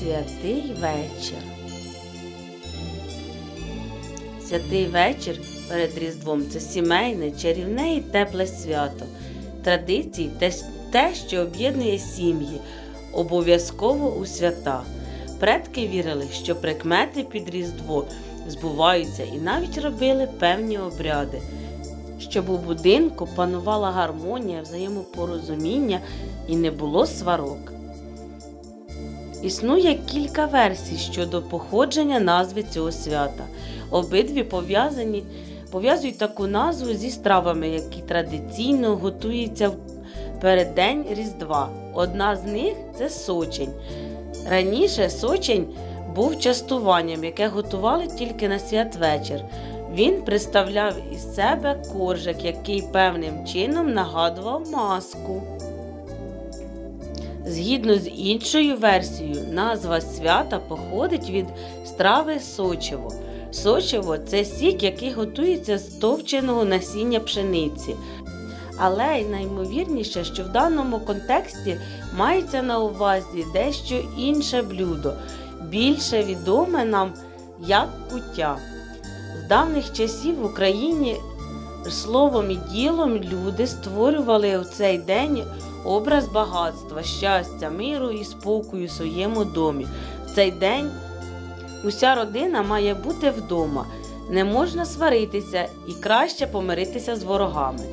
Святий вечір. Святий вечір перед Різдвом це сімейне, чарівне і тепле свято. Традиції те, що об'єднує сім'ї, обов'язково у свята. Предки вірили, що прикмети під Різдво збуваються і навіть робили певні обряди, щоб у будинку панувала гармонія, взаємопорозуміння і не було сварок. Існує кілька версій щодо походження назви цього свята. Обидві пов'язані пов'язують таку назву зі стравами, які традиційно готуються в переддень Різдва. Одна з них це сочень. Раніше сочень був частуванням, яке готували тільки на святвечір. Він представляв із себе коржик, який певним чином нагадував маску. Згідно з іншою версією, назва свята походить від страви сочево. Сочево це сік, який готується з товченого насіння пшениці. Але й наймовірніше, що в даному контексті мається на увазі дещо інше блюдо, більше відоме нам як куття. З давніх часів в Україні словом і ділом люди створювали у цей день образ багатства, щастя, миру і спокою у своєму домі. В цей день уся родина має бути вдома, не можна сваритися і краще помиритися з ворогами.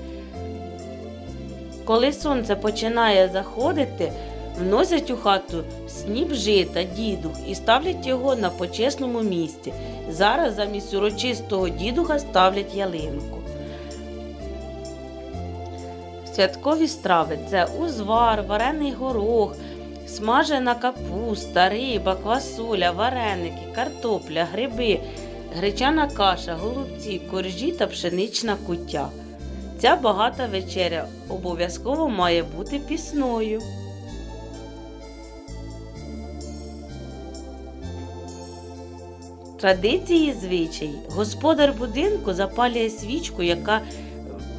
Коли сонце починає заходити, вносять у хату сніп жита, дідух і ставлять його на почесному місці. Зараз замість урочистого дідуха ставлять ялинку. Святкові страви це узвар, варений горох, смажена капуста, риба, квасоля, вареники, картопля, гриби, гречана каша, голубці, коржі та пшенична куття. Ця багата вечеря обов'язково має бути пісною. Традиції і звичаї. Господар будинку запалює свічку, яка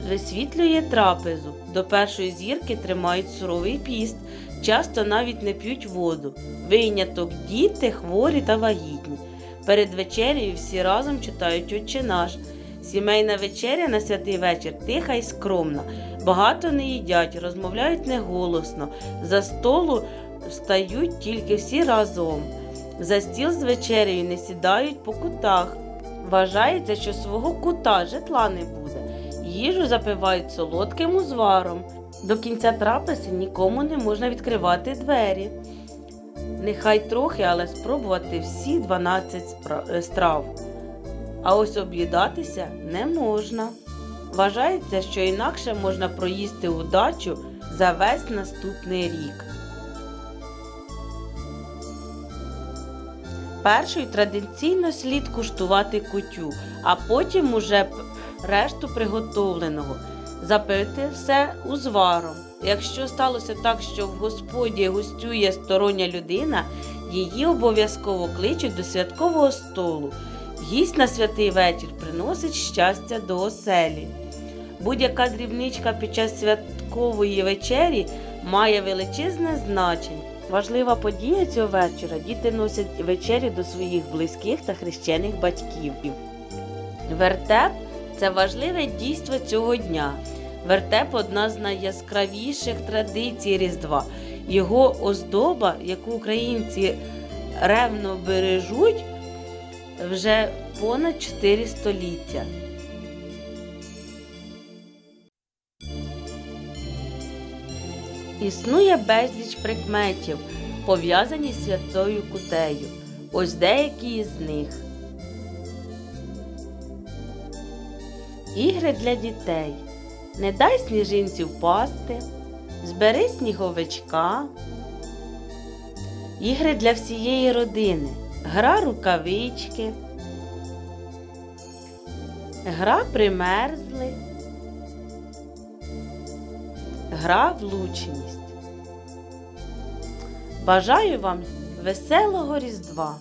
висвітлює трапезу. До першої зірки тримають суровий піст, часто навіть не п'ють воду. Виняток діти, хворі та вагітні. Перед вечерею всі разом читають «Отче наш. Сімейна вечеря на святий вечір тиха й скромна. Багато не їдять, розмовляють неголосно. За столу встають тільки всі разом. За стіл з вечерею не сідають по кутах. Вважається, що свого кута житла не буде. Їжу запивають солодким узваром. До кінця трапези нікому не можна відкривати двері. Нехай трохи, але спробувати всі 12 спра- е, страв. А ось об'їдатися не можна. Вважається, що інакше можна проїсти удачу за весь наступний рік. Першою традиційно слід куштувати кутю, а потім уже решту приготовленого. Запити все узваром. Якщо сталося так, що в господі гостює стороння людина, її обов'язково кличуть до святкового столу. Гість на святий вечір приносить щастя до оселі. Будь-яка дрібничка під час святкової вечері має величезне значення. Важлива подія цього вечора діти носять вечерю до своїх близьких та хрещених батьків. Вертеп це важливе дійство цього дня. Вертеп одна з найяскравіших традицій Різдва. Його оздоба, яку українці ревно бережуть вже понад 4 століття. Існує безліч прикметів, пов'язані з святою кутею. Ось деякі із них. Ігри для дітей. Не дай сніжинці впасти, збери сніговичка. Ігри для всієї родини. Гра рукавички. Гра примерзли. Гра влученість. Бажаю вам веселого Різдва!